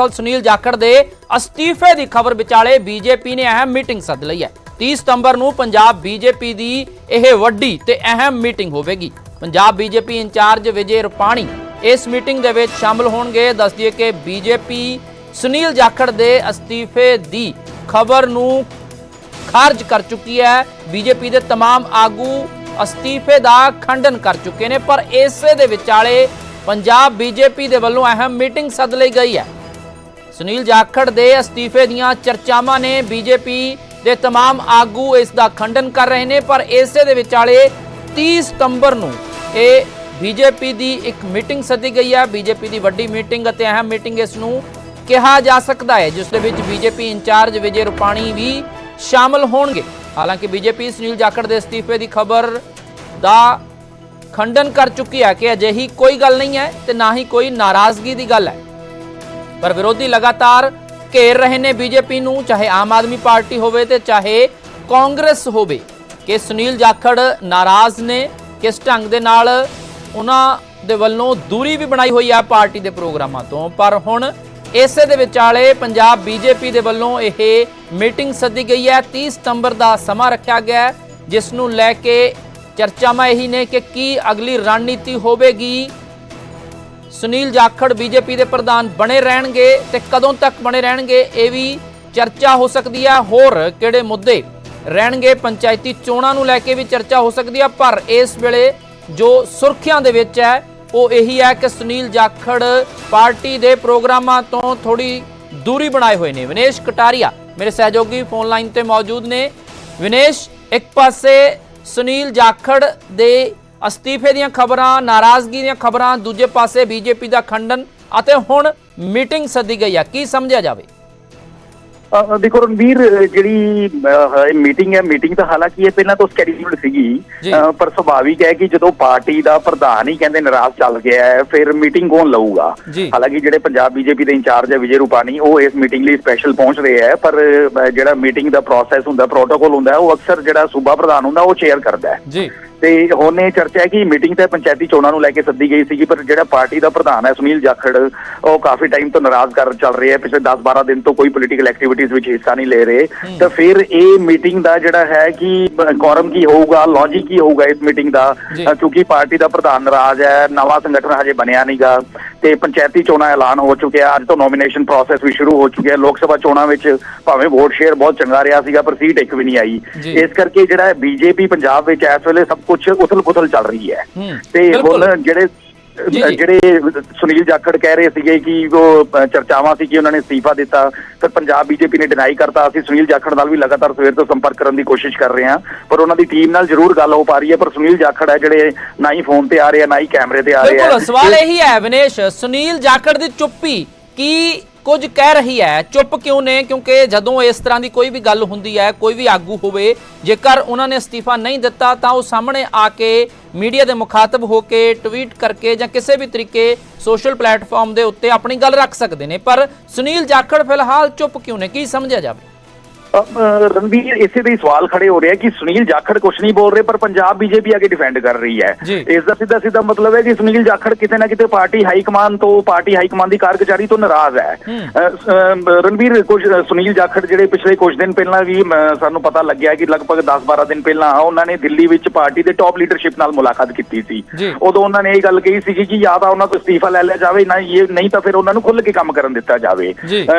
ਦਰਅਸਲ ਸੁਨੀਲ ਜਾਖੜ ਦੇ ਅਸਤੀਫੇ ਦੀ ਖਬਰ ਵਿਚਾਲੇ ਬੀਜੇਪੀ ਨੇ ਅਹਿਮ ਮੀਟਿੰਗ ਸੱਦ ਲਈ ਹੈ 30 ਸਤੰਬਰ ਨੂੰ ਪੰਜਾਬ ਬੀਜੇਪੀ ਦੀ ਇਹ ਵੱਡੀ ਤੇ ਅਹਿਮ ਮੀਟਿੰਗ ਹੋਵੇਗੀ ਪੰਜਾਬ ਬੀਜੇਪੀ ਇੰਚਾਰਜ ਵਿਜੇ ਰੁਪਾਣੀ ਇਸ ਮੀਟਿੰਗ ਦੇ ਵਿੱਚ ਸ਼ਾਮਲ ਹੋਣਗੇ ਦੱਸ ਦਈਏ ਕਿ ਬੀਜੇਪੀ ਸੁਨੀਲ ਜਾਖੜ ਦੇ ਅਸਤੀਫੇ ਦੀ ਖਬਰ ਨੂੰ ਖਾਰਜ ਕਰ ਚੁੱਕੀ ਹੈ ਬੀਜੇਪੀ ਦੇ तमाम ਆਗੂ ਅਸਤੀਫੇ ਦਾ ਖੰਡਨ ਕਰ ਚੁੱਕੇ ਨੇ ਪਰ ਇਸੇ ਦੇ ਵਿਚਾਲੇ ਪੰਜਾਬ ਬੀਜੇਪੀ ਦੇ ਵੱਲੋਂ ਅਹਿਮ ਮੀਟਿੰਗ ਸੱਦ ਲਈ ਗਈ ਹੈ ਸੁਨੀਲ ਜਾਖੜ ਦੇ ਅਸਤੀਫੇ ਦੀਆਂ ਚਰਚਾਵਾਂ ਨੇ ਬੀਜੇਪੀ ਦੇ तमाम ਆਗੂ ਇਸ ਦਾ ਖੰਡਨ ਕਰ ਰਹੇ ਨੇ ਪਰ ਇਸੇ ਦੇ ਵਿਚਾਲੇ 30 ਸਤੰਬਰ ਨੂੰ ਇਹ ਬੀਜੇਪੀ ਦੀ ਇੱਕ ਮੀਟਿੰਗ ਸੱਦੀ ਗਈ ਹੈ ਬੀਜੇਪੀ ਦੀ ਵੱਡੀ ਮੀਟਿੰਗ ਅਤੇ ਅਹਿਮ ਮੀਟਿੰਗ ਇਸ ਨੂੰ ਕਿਹਾ ਜਾ ਸਕਦਾ ਹੈ ਜਿਸ ਦੇ ਵਿੱਚ ਬੀਜੇਪੀ ਇੰਚਾਰਜ ਵਿਜੇ ਰੁਪਾਣੀ ਵੀ ਸ਼ਾਮਲ ਹੋਣਗੇ ਹਾਲਾਂਕਿ ਬੀਜੇਪੀ ਸੁਨੀਲ ਜਾਖੜ ਦੇ ਅਸਤੀਫੇ ਦੀ ਖਬਰ ਦਾ ਖੰਡਨ ਕਰ ਚੁੱਕੀ ਹੈ ਕਿ ਅਜਿਹੀ ਕੋਈ ਗੱਲ ਨਹੀਂ ਹੈ ਤੇ ਨਾ ਹੀ ਕੋਈ ਨਾਰਾਜ਼ਗੀ ਦੀ ਗੱਲ ਹੈ ਪਰ ਵਿਰੋਧੀ ਲਗਾਤਾਰ ਘੇਰ ਰਹੇ ਨੇ ਬੀਜੇਪੀ ਨੂੰ, ਚਾਹੇ ਆਮ ਆਦਮੀ ਪਾਰਟੀ ਹੋਵੇ ਤੇ ਚਾਹੇ ਕਾਂਗਰਸ ਹੋਵੇ। ਕਿ ਸੁਨੀਲ ਜਾਖੜ ਨਾਰਾਜ਼ ਨੇ, ਕਿਸ ਢੰਗ ਦੇ ਨਾਲ ਉਹਨਾਂ ਦੇ ਵੱਲੋਂ ਦੂਰੀ ਵੀ ਬਣਾਈ ਹੋਈ ਹੈ ਪਾਰਟੀ ਦੇ ਪ੍ਰੋਗਰਾਮਾਂ ਤੋਂ। ਪਰ ਹੁਣ ਇਸੇ ਦੇ ਵਿਚਾਲੇ ਪੰਜਾਬ ਬੀਜੇਪੀ ਦੇ ਵੱਲੋਂ ਇਹ ਮੀਟਿੰਗ ਸੱਦੀ ਗਈ ਹੈ। 30 ਸਤੰਬਰ ਦਾ ਸਮਾਂ ਰੱਖਿਆ ਗਿਆ ਹੈ, ਜਿਸ ਨੂੰ ਲੈ ਕੇ ਚਰਚਾਵਾਂ ਇਹੀ ਨੇ ਕਿ ਕੀ ਅਗਲੀ ਰਣਨੀਤੀ ਹੋਵੇਗੀ। ਸੁਨੀਲ ਜਾਖੜ ਬੀਜੇਪੀ ਦੇ ਪ੍ਰਧਾਨ ਬਣੇ ਰਹਿਣਗੇ ਤੇ ਕਦੋਂ ਤੱਕ ਬਣੇ ਰਹਿਣਗੇ, ਇਹ ਵੀ ਚਰਚਾ ਹੋ ਸਕਦੀ ਹੈ ਹੋਰ ਕਿਹੜੇ ਮੁੱਦੇ ਰਹਿਣਗੇ? ਪੰਚਾਇਤੀ ਚੋਣਾਂ ਨੂੰ ਲੈ ਕੇ ਵੀ ਚਰਚਾ ਹੋ ਸਕਦੀ ਹੈ ਪਰ ਇਸ ਵੇਲੇ ਜੋ ਸੁਰਖੀਆਂ ਦੇ ਵਿੱਚ ਹੈ, ਉਹ ਇਹੀ ਹੈ ਕਿ ਸੁਨੀਲ ਜਾਖੜ ਪਾਰਟੀ ਦੇ ਪ੍ਰੋਗਰਾਮਾਂ ਤੋਂ ਥੋੜੀ ਦੂਰੀ ਬਣਾਏ ਹੋਏ ਨੇ। ਵਿਨੇਸ਼ ਕਟਾਰੀਆ ਮੇਰੇ ਸਹਿਯੋਗੀ ਫੋਨ ਲਾਈਨ ਤੇ ਮੌਜੂਦ ਨੇ। ਵਿਨੇਸ਼, ਇੱਕ ਪਾਸੇ ਸੁਨੀਲ ਜਾਖੜ ਦੇ ਅਸਤੀਫੇ ਦੀਆਂ ਖਬਰਾਂ ਨਾਰਾਜ਼ਗੀ ਦੀਆਂ ਖਬਰਾਂ ਦੂਜੇ ਪਾਸੇ ਬੀਜੇਪੀ ਦਾ ਖੰਡਨ ਅਤੇ ਹੁਣ ਮੀਟਿੰਗ ਸੱਦੀ ਗਈ ਹੈ ਕੀ ਸਮਝਿਆ ਜਾਵੇ? ਦੇਖੋ ਰਣਵੀਰ ਜਿਹੜੀ ਮੀਟਿੰਗ ਹੈ ਮੀਟਿੰਗ ਤਾਂ ਹਾਲਾਂਕਿ ਇਹ ਪਹਿਲਾਂ ਤੋਂ ਸਕੈਡਿਊਲਡ ਸੀਗੀ। ਪਰ ਸੁਭਾਵਿਕ ਹੈ ਕਿ ਜਦੋਂ ਪਾਰਟੀ ਦਾ ਪ੍ਰਧਾਨ ਹੀ ਕਹਿੰਦੇ ਨਾਰਾਜ਼ ਚੱਲ ਗਿਆ ਹੈ ਫਿਰ ਮੀਟਿੰਗ ਕੌਣ ਲਊਗਾ। ਹਾਲਾਂਕਿ ਜਿਹੜੇ ਪੰਜਾਬ ਬੀਜੇਪੀ ਦੇ ਇੰਚਾਰਜ ਹੈ ਵਿਜੇ ਰੂਪਾਨੀ ਉਹ ਇਸ ਮੀਟਿੰਗ ਲਈ ਸਪੈਸ਼ਲ ਪਹੁੰਚ ਰਹੇ ਹੈ ਪਰ ਜਿਹੜਾ ਮੀਟਿੰਗ ਦਾ ਪ੍ਰੋਸੈਸ ਹੁੰਦਾ ਪ੍ਰੋਟੋਕਾਲ ਹੁੰਦਾ ਉਹ ਅਕਸਰ ਜਿਹੜਾ ਸੂਬਾ ਪ੍ਰਧਾਨ ਹੁੰਦਾ ਉਹ ਚੇਅਰ ਕਰਦਾ ਹੈ। ਜੀ। ਤੇ ਹੁਣ ਇਹ ਚਰਚਾ ਹੈ ਕਿ ਮੀਟਿੰਗ ਤੇ ਪੰਚਾਇਤੀ ਚੋਣਾਂ ਨੂੰ ਲੈ ਕੇ ਸੱਦੀ ਗਈ ਸੀਗੀ ਪਰ ਜਿਹੜਾ ਪਾਰਟੀ ਦਾ ਪ੍ਰਧਾਨ ਹੈ ਸੁਨੀਲ ਜਾਖੜ ਉਹ ਕਾਫੀ ਟਾਈਮ ਤੋਂ ਨਾਰਾਜ਼ ਕਰ ਚੱਲ ਰਿਹਾ ਹੈ। ਪਿਛਲੇ 10-12 ਦਿਨ ਤੋਂ ਕੋਈ ਪੋਲੀਟੀਕਲ ਐਕਟੀਵਿਟੀਜ਼ ਵਿੱਚ ਹਿੱਸਾ ਨਹੀਂ ਲੈ ਰਹੇ। ਤਾਂ ਫਿਰ ਇਹ ਮੀਟਿੰਗ ਦਾ ਜਿਹੜਾ ਹੈ ਕਿ ਕੌਰਮ ਕੀ ਹੋਊਗਾ ਲੌਜੀਕ ਕੀ ਹੋਊਗਾ ਇਸ ਮੀਟਿੰਗ ਦਾ? ਕਿਉਂਕਿ ਪਾਰਟੀ ਦਾ ਪ੍ਰਧਾਨ ਨਾਰਾਜ਼ ਹੈ ਨਵਾਂ ਸੰਗਠਨ ਹਜੇ ਬਣਿਆ ਨਹੀਂਗਾ ਤੇ ਪੰਚਾਇਤੀ ਚੋਣਾਂ ਐਲਾਨ ਹੋ ਚੁੱਕਿਆ। ਅੱਜ ਤੋਂ ਨੋਮੀਨੇਸ਼ਨ ਪ੍ਰੋਸੈਸ ਵੀ ਸ਼ੁਰੂ ਹੋ ਚੁੱਕਿਆ। ਲੋਕ ਸਭਾ ਚੋਣਾਂ ਵਿੱਚ ਭਾਵੇਂ ਵੋਟ ਸ਼ੇਅਰ ਬਹੁਤ ਚੰਗਾ ਰਿਹਾ ਸੀਗਾ ਪਰ ਸੀਟ ਇੱਕ ਵੀ ਨਹੀਂ ਆਈ। ਇਸ ਕਰਕੇ ਜਿਹੜਾ ਬੀਜੇਪੀ ਪੰਜਾਬ ਵਿੱਚ ਇਸ ਵੇਲੇ ਸਭ ਕੁਝ ਉਥਲ-ਪੁਥਲ ਚੱਲ ਰਹੀ ਹੈ। ਹੂੰ, ਤੇ। ਹੁਣ ਜਿਹੜੇ। ਜਿਹੜੇ ਸੁਨੀਲ ਜਾਖੜ ਕਹਿ ਰਹੇ ਸੀਗੇ ਕਿ ਉਹ ਚਰਚਾਵਾਂ ਸੀ ਕਿ ਉਹਨਾਂ ਨੇ ਅਸਤੀਫਾ ਦਿੱਤਾ ਫਿਰ ਪੰਜਾਬ ਬੀਜੇਪੀ ਨੇ ਡਿਨਾਈ ਕਰਤਾ। ਅਸੀਂ ਸੁਨੀਲ ਜਾਖੜ ਨਾਲ ਵੀ ਲਗਾਤਾਰ ਸਵੇਰ ਤੋਂ ਸੰਪਰਕ ਕਰਨ ਦੀ ਕੋਸ਼ਿਸ਼ ਕਰ ਰਹੇ ਹਾਂ। ਪਰ ਉਹਨਾਂ ਦੀ ਟੀਮ ਨਾਲ ਜ਼ਰੂਰ ਗੱਲ ਹੋ ਪਾ ਰਹੀ ਹੈ। ਪਰ ਸੁਨੀਲ ਜਾਖੜ ਹੈ ਜਿਹੜੇ ਨਾ ਹੀ ਫੋਨ ਤੇ ਆ ਰਹੇ ਆ ਨਾ ਹੀ ਕੈਮਰੇ ਤੇ ਆ ਰਹੇ ਆ। ਬਿਲਕੁਲ ਸਵਾਲ ਇਹੀ ਹੈ ਵਿਨੇਸ਼। ਸੁਨੀਲ ਜਾਖੜ ਦੀ ਚੁੱਪੀ ਕੀ ਕੁਝ ਕਹਿ ਰਹੀ ਹੈ। ਚੁੱਪ ਕਿਉਂ ਨੇ? ਕਿਉਂਕਿ ਜਦੋਂ ਇਸ ਤਰ੍ਹਾਂ ਦੀ ਕੋਈ ਵੀ ਗੱਲ ਹੁੰਦੀ ਹੈ, ਕੋਈ ਵੀ ਆਗੂ ਹੋਵੇ, ਜੇਕਰ ਉਹਨਾਂ ਨੇ ਅਸਤੀਫਾ ਨਹੀਂ ਦਿੱਤਾ, ਤਾਂ ਉਹ ਸਾਹਮਣੇ ਆ ਕੇ ਮੀਡੀਆ ਦੇ ਮੁਖਾਤਬ ਹੋ ਕੇ ਟਵੀਟ ਕਰਕੇ ਜਾਂ ਕਿਸੇ ਵੀ ਤਰੀਕੇ ਸੋਸ਼ਲ ਪਲੇਟਫਾਰਮ ਦੇ ਉੱਤੇ ਆਪਣੀ ਗੱਲ ਰੱਖ ਸਕਦੇ ਨੇ। ਪਰ ਸੁਨੀਲ ਜਾਖੜ ਫਿਲਹਾਲ ਚੁੱਪ ਕਿਉਂ ਨੇ? ਕੀ ਸਮਝਿਆ ਜਾਵੇ? ਰਣਵੀਰ ਇਸੇ ਦੇ ਸਵਾਲ ਖੜੇ ਹੋ ਰਹੇ ਆ ਕਿ ਸੁਨੀਲ ਜਾਖੜ ਕੁਛ ਨਹੀਂ ਬੋਲ ਰਹੇ ਪਰ ਪੰਜਾਬ ਬੀਜੇਪੀ ਅੱਗੇ ਡਿਫੈਂਡ ਕਰ ਰਹੀ ਹੈ। ਇਸ ਦਾ ਸਿੱਧਾ ਸਿੱਧਾ ਮਤਲਬ ਹੈ ਕਿ ਸੁਨੀਲ ਜਾਖੜ ਕਿਤੇ ਨਾ ਕਿਤੇ ਪਾਰਟੀ ਹਾਈ ਕਮਾਨ ਤੋਂ ਪਾਰਟੀ ਹਾਈ ਕਮਾਨ ਦੀ ਕਾਰਗੁਜ਼ਾਰੀ ਤੋਂ ਨਾਰਾਜ਼ ਹੈ। ਰਣਵੀਰ ਕੁਝ ਸੁਨੀਲ ਜਾਖੜ ਜਿਹੜੇ ਪਿਛਲੇ ਕੁਝ ਦਿਨ ਪਹਿਲਾਂ ਵੀ ਸਾਨੂੰ ਪਤਾ ਲੱਗਿਆ ਕਿ ਲਗਭਗ 10-12 ਦਿਨ ਪਹਿਲਾਂ ਉਹਨਾਂ ਨੇ ਦਿੱਲੀ ਵਿੱਚ ਪਾਰਟੀ ਦੇ ਟੌਪ ਲੀਡਰਸ਼ਿਪ ਨਾਲ ਮੁਲਾਕਾਤ ਕੀਤੀ ਸੀ। ਉਦੋਂ ਉਹਨਾਂ ਨੇ ਇਹ ਗੱਲ ਕਹੀ ਸੀ ਕਿ ਜਾਂ ਤਾਂ ਉਹਨਾਂ ਤੋਂ ਅਸਤੀਫਾ ਲੈ ਲਿਆ ਜਾਵੇ ਨਾ ਇਹ ਨਹੀਂ ਤਾਂ ਫਿਰ ਉਹਨਾਂ ਨੂੰ ਖੁੱਲ੍ਹ ਕੇ ਕੰਮ ਕਰਨ ਦਿੱਤਾ ਜਾਵੇ।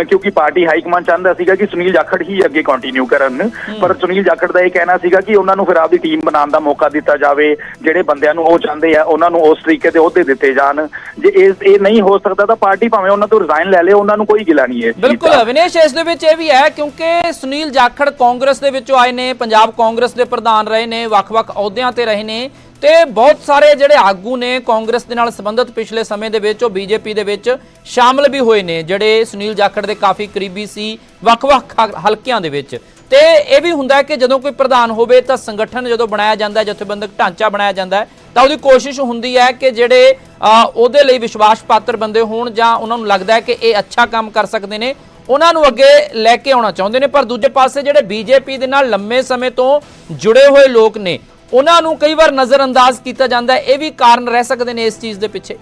ਕਿਉਂਕਿ ਪਾਰਟੀ ਹਾਈ ਕਮਾਨ ਚਾਹੁੰਦਾ ਸੀਗਾ ਕਿ ਸੁਨੀਲ ਜਾਖੜ ਹੀ ਅੱਗੇ ਕੰਟੀਨਿਊ ਕਰਨ। ਪਰ ਸੁਨੀਲ ਜਾਖੜ ਦਾ ਇਹ ਕਹਿਣਾ ਸੀਗਾ ਕਿ ਉਹਨਾਂ ਨੂੰ ਫਿਰ ਆਪਦੀ ਟੀਮ ਬਣਾਉਣ ਦਾ ਮੌਕਾ ਦਿੱਤਾ ਜਾਵੇ, ਜਿਹੜੇ ਬੰਦਿਆਂ ਨੂੰ ਉਹ ਚਾਹੁੰਦੇ ਆ, ਉਹਨਾਂ ਨੂੰ ਉਸ ਤਰੀਕੇ ਦੇ ਅਹੁਦੇ ਦਿੱਤੇ ਜਾਣ। ਜੇ ਇਹ ਇਹ ਨਹੀਂ ਹੋ ਸਕਦਾ ਤਾਂ ਪਾਰਟੀ ਭਾਵੇਂ ਉਹਨਾਂ ਤੋਂ ਰਿਜ਼ਾਈਨ ਲੈ ਲੇ ਉਹਨਾਂ ਨੂੰ ਕੋਈ ਗਿਲਾ ਨਹੀਂ ਹੈ ਬਿਲਕੁਲ, ਅਵਿਨੇਸ਼, ਇਸ ਦੇ ਵਿੱਚ ਇਹ ਵੀ ਹੈ, ਕਿਉਂਕਿ ਸੁਨੀਲ ਜਾਖੜ ਕਾਂਗਰਸ ਦੇ ਵਿੱਚੋਂ ਆਏ ਨੇ, ਪੰਜਾਬ ਕਾਂਗਰਸ ਦੇ ਪ੍ਰਧਾਨ ਰਹੇ ਨੇ, ਵੱਖ-ਵੱਖ ਅਹੁਦਿਆਂ ਤੇ ਰਹੇ ਨੇ। ਤੇ ਬਹੁਤ ਸਾਰੇ ਜਿਹੜੇ ਆਗੂ ਨੇ ਕਾਂਗਰਸ ਦੇ ਨਾਲ ਸੰਬੰਧਿਤ ਪਿਛਲੇ ਸਮੇਂ ਦੇ ਵਿੱਚ, ਉਹ ਬੀਜੇਪੀ ਦੇ ਵਿੱਚ ਸ਼ਾਮਲ ਵੀ ਹੋਏ ਨੇ, ਜਿਹੜੇ ਸੁਨੀਲ ਜਾਖੜ ਦੇ ਕਾਫੀ ਕਰੀਬੀ ਸੀ, ਵੱਖ-ਵੱਖ ਹਲਕਿਆਂ ਦੇ ਵਿੱਚ। ਤੇ ਇਹ ਵੀ ਹੁੰਦਾ ਹੈ ਕਿ ਜਦੋਂ ਕੋਈ ਪ੍ਰਧਾਨ ਹੋਵੇ ਤਾਂ ਸੰਗਠਨ ਜਦੋਂ ਬਣਾਇਆ ਜਾਂਦਾ ਹੈ, ਜਥੇਬੰਦਕ ਢਾਂਚਾ ਬਣਾਇਆ ਜਾਂਦਾ ਹੈ, ਤਾਂ ਉਹਦੀ ਕੋਸ਼ਿਸ਼ ਹੁੰਦੀ ਹੈ ਕਿ ਜਿਹੜੇ ਉਹਦੇ ਲਈ ਵਿਸ਼ਵਾਸ ਪਾਤਰ ਬੰਦੇ ਹੋਣ ਜਾਂ ਉਹਨਾਂ ਨੂੰ ਲੱਗਦਾ ਹੈ ਕਿ ਇਹ ਅੱਛਾ ਕੰਮ ਕਰ ਸਕਦੇ ਨੇ, ਉਹਨਾਂ ਨੂੰ ਅੱਗੇ ਲੈ ਕੇ ਆਉਣਾ ਚਾਹੁੰਦੇ ਨੇ। ਪਰ ਦੂਜੇ ਪਾਸੇ ਜਿਹੜੇ ਬੀਜੇਪੀ ਦੇ ਨਾਲ ਲੰਮੇ ਸਮੇਂ ਤੋਂ ਜੁੜੇ ਹੋਏ ਲੋਕ ਨੇ ਉਹਨਾਂ ਨੂੰ ਕਈ ਵਾਰ ਨਜ਼ਰਅੰਦਾਜ਼ ਕੀਤਾ ਜਾਂਦਾ ਇਹ ਵੀ ਕਾਰਨ ਰਹਿ ਸਕਦੇ ਨੇ ਇਸ ਚੀਜ਼ ਦੇ ਪਿੱਛੇ।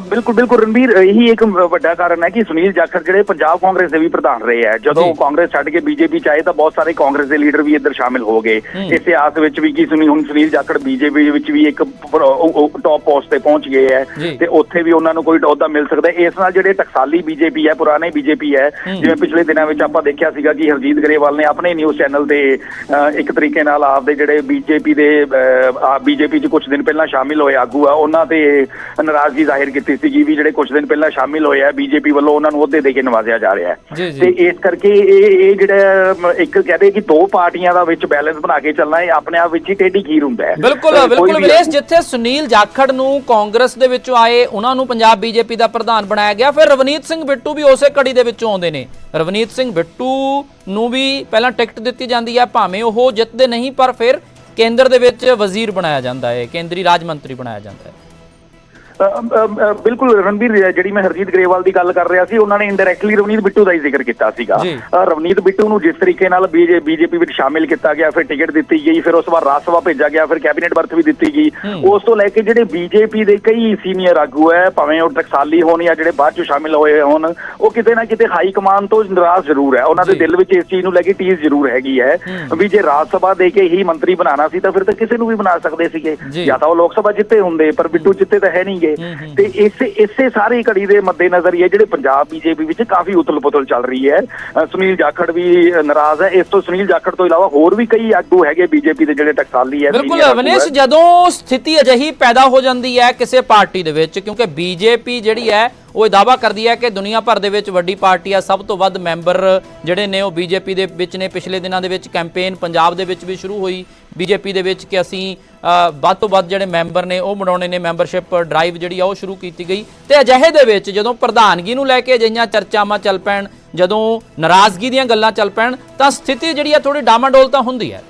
ਬਿਲਕੁਲ ਬਿਲਕੁਲ ਰਣਵੀਰ ਇਹੀ ਇੱਕ ਵੱਡਾ ਕਾਰਨ ਹੈ ਕਿ ਸੁਨੀਲ ਜਾਖੜ ਜਿਹੜੇ ਪੰਜਾਬ ਕਾਂਗਰਸ ਦੇ ਵੀ ਪ੍ਰਧਾਨ ਰਹੇ ਹੈ ਜਦੋਂ। ਕਾਂਗਰਸ ਛੱਡ ਕੇ ਬੀਜੇਪੀ ਚ ਆਏ ਤਾਂ ਬਹੁਤ ਸਾਰੇ ਕਾਂਗਰਸ ਦੇ ਲੀਡਰ ਵੀ ਇੱਧਰ ਸ਼ਾਮਿਲ ਹੋ ਗਏ ਹੂੰ। ਇਤਿਹਾਸ ਵਿੱਚ ਵੀ ਕਿ ਸੁਨੀਲ ਹੁਣ ਸੁਨੀਲ ਜਾਖੜ ਬੀਜੇਪੀ ਵਿੱਚ ਵੀ ਇੱਕ ਟੌਪ ਪੋਸਟ ਤੇ ਪਹੁੰਚ ਗਏ ਹੈ। ਤੇ ਉੱਥੇ ਵੀ ਉਹਨਾਂ ਨੂੰ ਕੋਈ ਅਹੁਦਾ ਮਿਲ ਸਕਦਾ। ਇਸ ਨਾਲ ਜਿਹੜੇ ਟਕਸਾਲੀ ਬੀਜੇਪੀ ਹੈ ਪੁਰਾਣੇ ਬੀਜੇਪੀ ਹੈ। ਜਿਵੇਂ ਪਿਛਲੇ ਦਿਨਾਂ ਵਿੱਚ ਆਪਾਂ ਦੇਖਿਆ ਸੀਗਾ ਕਿ ਹਰਜੀਤ ਗਰੇਵਾਲ ਨੇ ਆਪਣੇ ਨਿਊਜ਼ ਚੈਨਲ ਤੇ ਇੱਕ ਤਰੀਕੇ ਨਾਲ ਆਪਦੇ ਜਿਹੜੇ ਬੀਜੇਪੀ ਦੇ ਬੀਜੇਪੀ 'ਚ ਕੁਝ ਦਿਨ ਪਹਿਲਾਂ ਸ਼ਾਮਿਲ ਹੋਏ ਆਗੂ ਆ ਉਹਨਾਂ ਤੇ ਨਾਰਾਜ਼ਗੀ ਜ਼ਾਹਿਰ ਕੀਤੀ ਸੀਗੀ ਵੀ ਜਿਹੜੇ ਕੁਝ ਦਿਨ ਪਹਿਲਾਂ ਸ਼ਾਮਿਲ ਹੋਏ ਆ ਬੀਜੇਪੀ ਵੱਲੋਂ ਉਹਨਾਂ ਨੂੰ ਅਹੁਦੇ ਦੇ ਕੇ ਨਵਾਜ਼ਿਆ ਜਾ ਰਿਹਾ ਹੈ। ਤੇ ਇਸ ਕਰਕੇ ਇਹ ਇਹ ਜਿਹੜਾ ਇੱਕ ਕਹਦੇ ਕਿ ਦੋ ਪਾਰਟੀਆਂ ਦਾ ਵਿੱਚ ਬੈਲੈਂਸ ਬਣਾ ਕੇ ਚੱਲਣਾ ਇਹ ਆਪਣੇ ਆਪ ਵਿੱਚ ਹੀ ਟੇਢੀ ਖੀਰ ਹੁੰਦਾ ਹੈ। ਬਿਲਕੁਲ ਬਿਲਕੁਲ ਵੀ ਵਿਰੇਸ਼ ਜਿੱਥੇ ਸੁਨੀਲ ਜਾਖੜ ਨੂੰ ਕਾਂਗਰਸ ਦੇ ਵਿੱਚੋਂ ਆਏ ਉਹਨਾਂ ਨੂੰ ਪੰਜਾਬ ਬੀਜੇਪੀ ਦਾ ਪ੍ਰਧਾਨ ਬਣਾਇਆ ਗਿਆ ਫਿਰ ਰਵਨੀਤ ਸਿੰਘ ਬਿੱਟੂ ਵੀ ਉਸੇ ਕੜੀ ਦੇ ਵਿੱਚੋਂ ਆਉਂਦੇ ਨੇ। ਰਵਨੀਤ ਸਿੰਘ ਬਿੱਟੂ ਨੂੰ ਵੀ ਪਹਿਲਾਂ ਟਿਕਟ ਦਿੱਤੀ ਜਾਂਦੀ ਹੈ ਭਾਵੇਂ ਉਹ ਜਿੱਤਦੇ ਨਹੀਂ ਪਰ ਫਿਰ ਕੇਂਦਰ ਦੇ ਵਿੱਚ ਵਜ਼ੀਰ ਬਣਾਇਆ ਜਾਂਦਾ ਹੈ ਕੇਂਦਰੀ ਰਾਜ ਮੰਤਰੀ ਬਣਾਇਆ ਜਾਂਦਾ ਹੈ। ਬਿਲਕੁਲ ਰਣਬੀਰ ਜਿਹੜੀ ਮੈਂ ਹਰਜੀਤ ਗਰੇਵਾਲ ਦੀ ਗੱਲ ਕਰ ਰਿਹਾ ਸੀ ਉਹਨਾਂ ਨੇ ਇੰਡਾਇਰੈਕਟਲੀ ਰਵਨੀਤ ਬਿੱਟੂ ਦਾ ਹੀ ਜ਼ਿਕਰ ਕੀਤਾ ਸੀਗਾ ਰਵਨੀਤ ਬਿੱਟੂ ਨੂੰ ਜਿਸ ਤਰੀਕੇ ਨਾਲ ਬੀਜੇਪੀ ਵਿੱਚ ਸ਼ਾਮਿਲ ਕੀਤਾ ਗਿਆ ਫਿਰ ਟਿਕਟ ਦਿੱਤੀ ਗਈ ਫਿਰ ਉਸ ਤੋਂ ਬਾਅਦ ਰਾਜ ਸਭਾ ਭੇਜਿਆ ਗਿਆ ਫਿਰ ਕੈਬਨਿਟ ਬਰਥ ਵੀ ਦਿੱਤੀ ਗਈ। ਉਸ ਤੋਂ ਲੈ ਕੇ ਜਿਹੜੇ ਬੀਜੇਪੀ ਦੇ ਕਈ ਸੀਨੀਅਰ ਆਗੂ ਹੈ ਭਾਵੇਂ ਉਹ ਟਕਸਾਲੀ ਹੋਣ ਜਾਂ ਜਿਹੜੇ ਬਾਅਦ ਚ ਸ਼ਾਮਿਲ ਹੋਏ ਹੋਣ ਉਹ ਕਿਤੇ ਨਾ ਕਿਤੇ ਹਾਈ ਕਮਾਨ ਤੋਂ ਨਾਰਾਜ਼ ਜ਼ਰੂਰ ਹੈ ਉਹਨਾਂ ਦੇ। ਦਿਲ ਵਿੱਚ ਇਸ ਚੀਜ਼ ਨੂੰ ਲੈ ਕੇ ਟੀਸ ਜ਼ਰੂਰ ਹੈਗੀ ਹੈ। ਵੀ ਜੇ ਰਾਜ ਸਭਾ ਦੇ ਕੇ ਹੀ ਮੰਤਰੀ ਬਣਾਉਣਾ ਸੀ ਤਾਂ ਫਿਰ ਤਾਂ ਕਿਸੇ ਨੂੰ ਵੀ ਬਣਾ ਸਕਦੇ ਸੀਗੇ ਜੀ। ਜਾਂ ਤਾਂ ਉਹ ਲੋਕ ਸਭਾ ਜਿੱਤੇ ਹੁੰਦੇ ਪਰ ਬਿੱਟੂ ਜਿੱਤੇ ਤਾਂ ਹੈ ਨਹੀਂਗੇ ਹੂੰ। ਤੇ ਇਸੇ ਇਸੇ ਸਾਰੀ ਘੜੀ ਦੇ ਮੱਦੇਨਜ਼ਰ ਹੀ ਹੈ ਜਿਹੜੇ ਪੰਜਾਬ ਬੀਜੇਪੀ ਵਿੱਚ ਕਾਫੀ ਉਤਲ-ਪੁਤਲ ਚੱਲ ਰਹੀ ਹੈ ਸੁਨੀਲ ਜਾਖੜ ਵੀ ਨਾਰਾਜ਼ ਹੈ ਇਸ ਤੋਂ ਸੁਨੀਲ ਜਾਖੜ ਤੋਂ ਇਲਾਵਾ ਹੋਰ ਵੀ ਕਈ ਆਗੂ ਹੈਗੇ ਬੀਜੇਪੀ ਦੇ ਜਿਹੜੇ ਟਕਸਾਲੀ ਹੈ ਬਿਲਕੁਲ senior ਆਗੂ ਵਿਨੇਸ਼ ਹੈ। ਜਦੋਂ ਸਥਿਤੀ ਅਜਿਹੀ ਪੈਦਾ ਹੋ ਜਾਂਦੀ ਹੈ ਕਿਸੇ ਪਾਰਟੀ ਦੇ ਵਿੱਚ ਕਿਉਂਕਿ ਬੀਜੇਪੀ ਜਿਹੜੀ ਹੈ ਉਹ ਇਹ ਦਾਵਾ ਕਰਦੀ ਹੈ ਕਿ ਦੁਨੀਆ ਭਰ ਦੇ ਵਿੱਚ ਵੱਡੀ ਪਾਰਟੀ ਆ, ਸਭ ਤੋਂ ਵੱਧ ਮੈਂਬਰ ਜਿਹੜੇ ਨੇ ਉਹ ਬੀਜੇਪੀ ਦੇ ਵਿੱਚ ਨੇ। ਪਿਛਲੇ ਦਿਨਾਂ ਦੇ ਵਿੱਚ ਕੈਂਪੇਨ ਪੰਜਾਬ ਦੇ ਵਿੱਚ ਵੀ ਸ਼ੁਰੂ ਹੋਈ। ਬੀਜੇਪੀ ਦੇ ਵਿੱਚ ਕਿ ਅਸੀਂ ਵੱਧ ਤੋਂ ਵੱਧ ਜਿਹੜੇ ਮੈਂਬਰ ਨੇ ਉਹ ਬਣਾਉਣੇ ਨੇ। ਮੈਂਬਰਸ਼ਿਪ ਡਰਾਈਵ ਜਿਹੜੀ ਆ, ਉਹ ਸ਼ੁਰੂ ਕੀਤੀ ਗਈ। ਤੇ ਅਜਿਹੇ ਦੇ ਵਿੱਚ ਜਦੋਂ ਪ੍ਰਧਾਨਗੀ ਨੂੰ ਲੈ ਕੇ ਅਜਿਹੀਆਂ ਚਰਚਾਵਾਂ ਚੱਲ ਪੈਣ, ਜਦੋਂ ਨਾਰਾਜ਼ਗੀ ਦੀਆਂ ਗੱਲਾਂ ਚੱਲ ਪੈਣ, ਤਾਂ ਸਥਿਤੀ ਜਿਹੜੀ ਆ ਥੋੜੀ ਡਾਮਾਡੋਲ ਤਾਂ ਹੁੰਦੀ ਹੈ।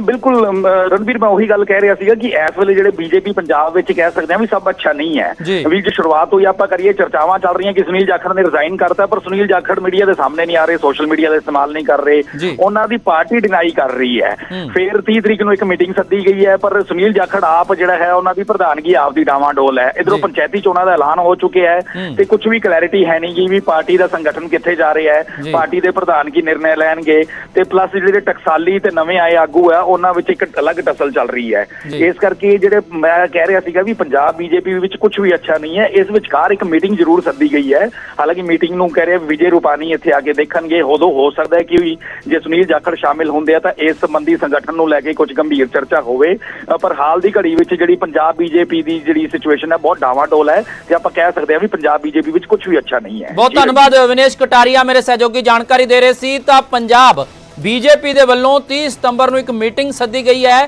ਬਿਲਕੁਲ ਅਮ, ਰਣਬੀਰ ਮੈਂ ਉਹੀ ਗੱਲ ਕਹਿ ਰਿਹਾ ਸੀਗਾ ਕਿ ਇਸ ਵੇਲੇ ਜਿਹੜੇ ਬੀਜੇਪੀ ਪੰਜਾਬ ਵਿੱਚ ਕਹਿ ਸਕਦੇ ਹਾਂ ਵੀ ਸਭ ਅੱਛਾ ਨਹੀਂ ਹੈ ਜੀ। ਵੀ ਜੇ ਸ਼ੁਰੂਆਤ ਹੋਈ ਆਪਾਂ ਕਰੀਏ ਚਰਚਾਵਾਂ ਚੱਲ ਰਹੀਆਂ ਕਿ ਸੁਨੀਲ ਜਾਖੜ ਨੇ ਰਿਜ਼ਾਈਨ ਕਰਤਾ ਪਰ ਸੁਨੀਲ ਜਾਖੜ ਮੀਡੀਆ ਦੇ ਸਾਹਮਣੇ ਨਹੀਂ ਆ ਰਹੇ ਸੋਸ਼ਲ ਮੀਡੀਆ ਦਾ ਇਸਤੇਮਾਲ ਨਹੀਂ ਕਰ ਰਹੇ ਜੀ। ਉਹਨਾਂ ਦੀ ਪਾਰਟੀ ਡਿਨਾਈ ਕਰ ਰਹੀ ਹੈ। ਫਿਰ 30 ਤਰੀਕ ਨੂੰ ਇੱਕ ਮੀਟਿੰਗ ਸੱਦੀ ਗਈ ਹੈ ਪਰ ਸੁਨੀਲ ਜਾਖੜ ਆਪ ਜਿਹੜਾ ਹੈ ਉਹਨਾਂ ਦੀ ਪ੍ਰਧਾਨਗੀ ਆਪ ਦੀ ਡਾਵਾਂਡੋਲ ਹੈ ਇਧਰੋਂ ਜੀ। ਪੰਚਾਇਤੀ ਚੋਣਾਂ ਦਾ ਐਲਾਨ ਹੋ ਚੁੱਕਿਆ ਹੈ। ਤੇ ਕੁਝ ਵੀ ਕਲੈਰਿਟੀ ਹੈ ਨਹੀਂ ਗੀ ਵੀ ਪਾਰਟੀ ਦਾ ਸੰਗਠਨ ਕਿੱਥੇ ਜਾ ਰਿਹਾ ਜੀ। ਹੈ ਪਾਰਟੀ ਦੇ ਪ੍ਰਧਾਨ ਕੀ ਨਿਰਣੈ ਲੈਣਗੇ ਤੇ ਪਲੱਸ ਜਿਹੜੇ ਟਕਸਾਲੀ ਤੇ ਨਵੇਂ ਆਏ ਆਗੂ ਆ ਉਹਨਾਂ ਵਿੱਚ ਇੱਕ ਅਲੱਗ ਟਸਲ ਚੱਲ ਰਹੀ ਹੈ। ਇਸ ਕਰਕੇ ਜਿਹੜੇ ਮੈਂ ਕਹਿ ਰਿਹਾ ਸੀਗਾ ਵੀ ਪੰਜਾਬ ਬੀਜੇਪੀ ਵਿੱਚ ਕੁਝ ਵੀ ਅੱਛਾ ਨਹੀਂ ਹੈ ਇਸ ਵਿਚਕਾਰ ਇੱਕ ਮੀਟਿੰਗ ਜ਼ਰੂਰ ਸੱਦੀ ਗਈ ਹੈ ਹਾਲਾਂਕਿ ਮੀਟਿੰਗ ਨੂੰ ਕਹਿ ਰਿਹਾ ਵਿਜੇ ਰੂਪਾਨੀ ਇੱਥੇ ਆ ਕੇ ਦੇਖਣਗੇ ਉਦੋਂ ਹੋ ਸਕਦਾ ਹੈ ਕਿ ਜੇ ਸੁਨੀਲ ਜਾਖੜ ਸ਼ਾਮਿਲ ਹੁੰਦੇ ਆ ਤਾਂ ਇਸ ਸੰਬੰਧੀ ਸੰਗਠਨ ਨੂੰ ਲੈ ਕੇ ਕੁਝ ਗੰਭੀਰ ਚਰਚਾ ਹੋਵੇ ਪਰ ਹਾਲ ਦੀ ਘੜੀ ਵਿੱਚ ਜਿਹੜੀ ਪੰਜਾਬ ਬੀਜੇਪੀ ਦੀ ਜਿਹੜੀ ਸਿਚੁਏਸ਼ਨ ਹੈ ਬਹੁਤ ਡਾਵਾਂਡੋਲ ਹੈ ਤੇ ਆਪਾਂ ਕਹਿ ਸਕਦੇ ਹਾਂ ਵੀ ਪੰਜਾਬ ਬੀਜੇਪੀ ਵਿੱਚ ਕੁਝ ਵੀ ਅੱਛਾ ਨਹੀਂ ਹੈ ਬਹੁਤ। ਧੰਨਵਾਦ ਵਿਨੇਸ਼ ਕਟਾਰੀਆ ਮੇਰੇ ਸਹਿਯੋਗੀ ਜਾਣਕਾਰੀ ਦੇ ਰਹੇ ਸੀ ਤਾਂ ਪੰਜਾਬ ਬੀਜੇਪੀ ਦੇ ਵੱਲੋਂ 30 ਸਤੰਬਰ ਨੂੰ ਇੱਕ ਮੀਟਿੰਗ ਸੱਦੀ ਗਈ ਹੈ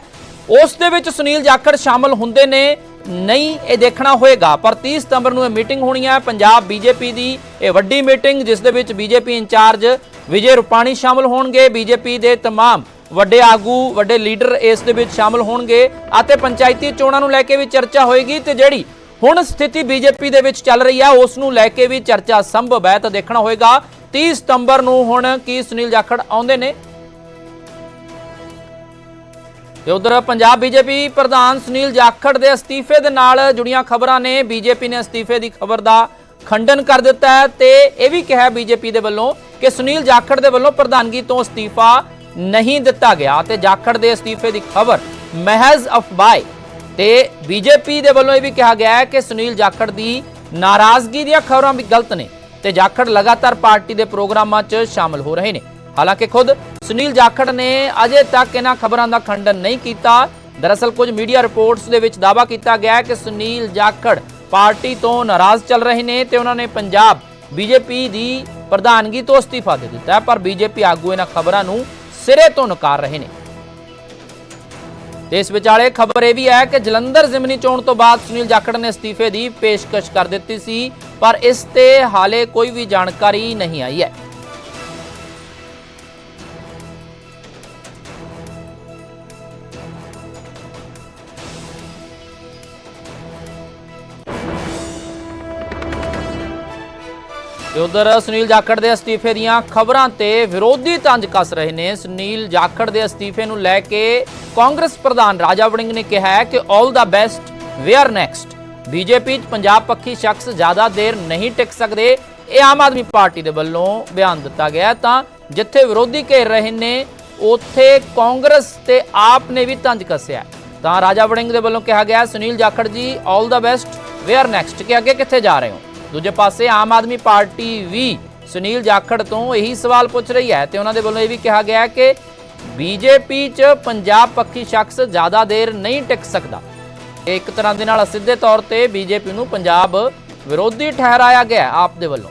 ਉਸ ਦੇ ਵਿੱਚ ਸੁਨੀਲ ਜਾਖੜ ਸ਼ਾਮਲ ਹੁੰਦੇ ਨੇ ਨਹੀਂ ਇਹ ਦੇਖਣਾ ਹੋਏਗਾ ਪਰ 30 ਸਤੰਬਰ ਨੂੰ ਇਹ ਮੀਟਿੰਗ ਹੋਣੀ ਹੈ ਪੰਜਾਬ ਬੀਜੇਪੀ ਦੀ ਇਹ ਵੱਡੀ ਮੀਟਿੰਗ ਜਿਸ ਦੇ ਵਿੱਚ ਬੀਜੇਪੀ ਇੰਚਾਰਜ ਵਿਜੇ ਰੁਪਾਣੀ ਸ਼ਾਮਲ ਹੋਣਗੇ ਬੀਜੇਪੀ ਦੇ तमाम ਵੱਡੇ ਆਗੂ ਵੱਡੇ ਲੀਡਰ ਇਸ ਦੇ ਵਿੱਚ ਸ਼ਾਮਲ ਹੋਣਗੇ ਅਤੇ ਪੰਚਾਇਤੀ ਚੋਣਾਂ ਨੂੰ ਲੈ ਕੇ ਵੀ ਚਰਚਾ ਹੋਏਗੀ ਤੇ ਜਿਹੜੀ ਹੁਣ ਸਥਿਤੀ ਬੀਜੇਪੀ ਦੇ ਵਿੱਚ ਚੱਲ ਰਹੀ ਹੈ ਉਸ ਨੂੰ ਲੈ ਕੇ ਵੀ ਚਰਚਾ ਸੰਭਵ ਹੈ ਤਾਂ ਦੇਖਣਾ ਹੋਏਗਾ 30 ਸਤੰਬਰ ਨੂੰ ਹੁਣ ਕੀ ਸੁਨੀਲ ਜਾਖੜ ਆਉਂਦੇ ਨੇ? ਤੇ ਉਧਰ ਪੰਜਾਬ ਬੀਜੇਪੀ ਪ੍ਰਧਾਨ ਸੁਨੀਲ ਜਾਖੜ ਦੇ ਅਸਤੀਫੇ ਦੇ ਨਾਲ ਜੁੜੀਆਂ ਖਬਰਾਂ ਨੇ। ਬੀਜੇਪੀ ਨੇ ਅਸਤੀਫੇ ਦੀ ਖਬਰ ਦਾ ਖੰਡਨ ਕਰ ਦਿੱਤਾ ਹੈ ਤੇ ਇਹ ਵੀ ਕਿਹਾ ਬੀਜੇਪੀ ਦੇ ਵੱਲੋਂ ਕਿ ਸੁਨੀਲ ਜਾਖੜ ਦੇ ਵੱਲੋਂ ਪ੍ਰਧਾਨਗੀ ਤੋਂ ਅਸਤੀਫਾ ਨਹੀਂ ਦਿੱਤਾ ਗਿਆ ਤੇ ਜਾਖੜ ਦੇ ਅਸਤੀਫੇ ਦੀ ਖਬਰ ਮਹਿਜ਼ ਅਫਵਾਹ ਹੈ। ਤੇ ਬੀਜੇਪੀ ਦੇ ਵੱਲੋਂ ਇਹ ਵੀ ਕਿਹਾ ਗਿਆ ਹੈ ਕਿ ਸੁਨੀਲ ਜਾਖੜ ਦੀ ਨਾਰਾਜ਼ਗੀ ਦੀਆਂ ਖਬਰਾਂ ਵੀ ਗਲਤ ਨੇ। ਤੇ ਜਾਖੜ ਲਗਾਤਾਰ ਪਾਰਟੀ ਦੇ ਪ੍ਰੋਗਰਾਮਾਂ 'ਚ ਸ਼ਾਮਲ ਹੋ ਰਹੇ ਨੇ। ਹਾਲਾਂਕਿ ਖੁਦ ਸੁਨੀਲ ਜਾਖੜ ਨੇ ਅਜੇ ਤੱਕ ਇਹਨਾਂ ਖਬਰਾਂ ਦਾ ਖੰਡਨ ਨਹੀਂ ਕੀਤਾ। ਦਰਅਸਲ ਕੁਝ ਮੀਡੀਆ ਰਿਪੋਰਟਸ ਦੇ ਵਿੱਚ ਦਾਅਵਾ ਕੀਤਾ ਗਿਆ ਹੈ ਕਿ ਸੁਨੀਲ ਜਾਖੜ ਪਾਰਟੀ ਤੋਂ ਨਾਰਾਜ਼ ਚੱਲ ਰਹੇ ਨੇ ਤੇ ਉਹਨਾਂ ਨੇ ਪੰਜਾਬ ਬੀਜੇਪੀ ਦੀ ਪ੍ਰਧਾਨਗੀ ਤੋਂ ਅਸਤੀਫਾ ਦੇ ਦਿੱਤਾ ਹੈ, ਪਰ ਬੀਜੇਪੀ ਆਗੂ ਇਹਨਾਂ ਖਬਰਾਂ ਨੂੰ ਸਿਰੇ ਤੋਂ ਨਕਾਰ ਰਹੇ ਨੇ। ਤੇ ਇਸ ਵਿਚਾਲੇ ਖਬਰ ਇਹ ਵੀ ਹੈ ਕਿ ਜਲੰਧਰ ਜ਼ਿਮਨੀ ਚੋਣ ਤੋਂ ਬਾਅਦ ਸੁਨੀਲ ਜਾਖੜ ਨੇ ਅਸਤੀਫੇ ਦੀ ਪੇਸ਼ਕਸ਼ ਕਰ ਦਿੱਤੀ ਸੀ। ਪਰ ਇਸ ਤੇ ਹਾਲੇ ਕੋਈ ਵੀ ਜਾਣਕਾਰੀ ਨਹੀਂ ਆਈ ਹੈ। ਤੇ ਉਧਰ ਸੁਨੀਲ ਜਾਖੜ ਦੇ ਅਸਤੀਫੇ ਦੀਆਂ ਖਬਰਾਂ ਤੇ ਵਿਰੋਧੀ ਤੰਜ ਕੱਸ ਰਹੇ ਨੇ। ਸੁਨੀਲ ਜਾਖੜ ਦੇ ਅਸਤੀਫੇ ਨੂੰ ਲੈ ਕੇ ਕਾਂਗਰਸ ਪ੍ਰਧਾਨ ਰਾਜਾ ਵੜਿੰਗ ਨੇ ਕਿਹਾ ਕਿ all the best where next BJP 'ਚ ਪੰਜਾਬ ਪੱਖੀ ਸ਼ਖਸ ਜ਼ਿਆਦਾ ਦੇਰ ਨਹੀਂ ਟਿਕ ਸਕਦੇ, ਇਹ ਆਮ ਆਦਮੀ ਪਾਰਟੀ ਦੇ ਵੱਲੋਂ ਬਿਆਨ ਦਿੱਤਾ ਗਿਆ ਤਾਂ ਜਿੱਥੇ ਵਿਰੋਧੀ ਘੇਰ ਰਹੇ ਨੇ, ਉੱਥੇ ਕਾਂਗਰਸ ਤੇ ਆਪ ਨੇ ਵੀ ਤੰਜ ਕੱਸਿਆ ਤਾਂ ਰਾਜਾ ਵੜਿੰਗ ਦੇ ਵੱਲੋਂ ਕਿਹਾ ਗਿਆ Sunil Jakhar ji all the best where next ਕਿ ਅੱਗੇ ਕਿੱਥੇ ਜਾ ਰਹੇ ਹੋ? ਦੂਜੇ ਪਾਸੇ ਆਮ ਆਦਮੀ ਪਾਰਟੀ ਵੀ ਸੁਨੀਲ ਜਾਖੜ ਤੋਂ ਇਹੀ ਸਵਾਲ ਪੁੱਛ ਰਹੀ ਹੈ ਤੇ ਉਹਨਾਂ ਦੇ ਵੱਲੋਂ ਇਹ ਵੀ ਕਿਹਾ ਗਿਆ ਹੈ ਕਿ ਬੀਜੇਪੀ 'ਚ ਪੰਜਾਬ ਪੱਖੀ ਸ਼ਖਸ ਜ਼ਿਆਦਾ ਦੇਰ ਨਹੀਂ ਟਿਕ ਸਕਦਾ। ਇੱਕ ਤਰ੍ਹਾਂ ਦੇ ਨਾਲ ਸਿੱਧੇ ਤੌਰ ਤੇ ਬੀਜੇਪੀ ਨੂੰ ਪੰਜਾਬ ਵਿਰੋਧੀ ਠਹਿਰਾਇਆ ਗਿਆ ਆਪ ਦੇ ਵੱਲੋਂ।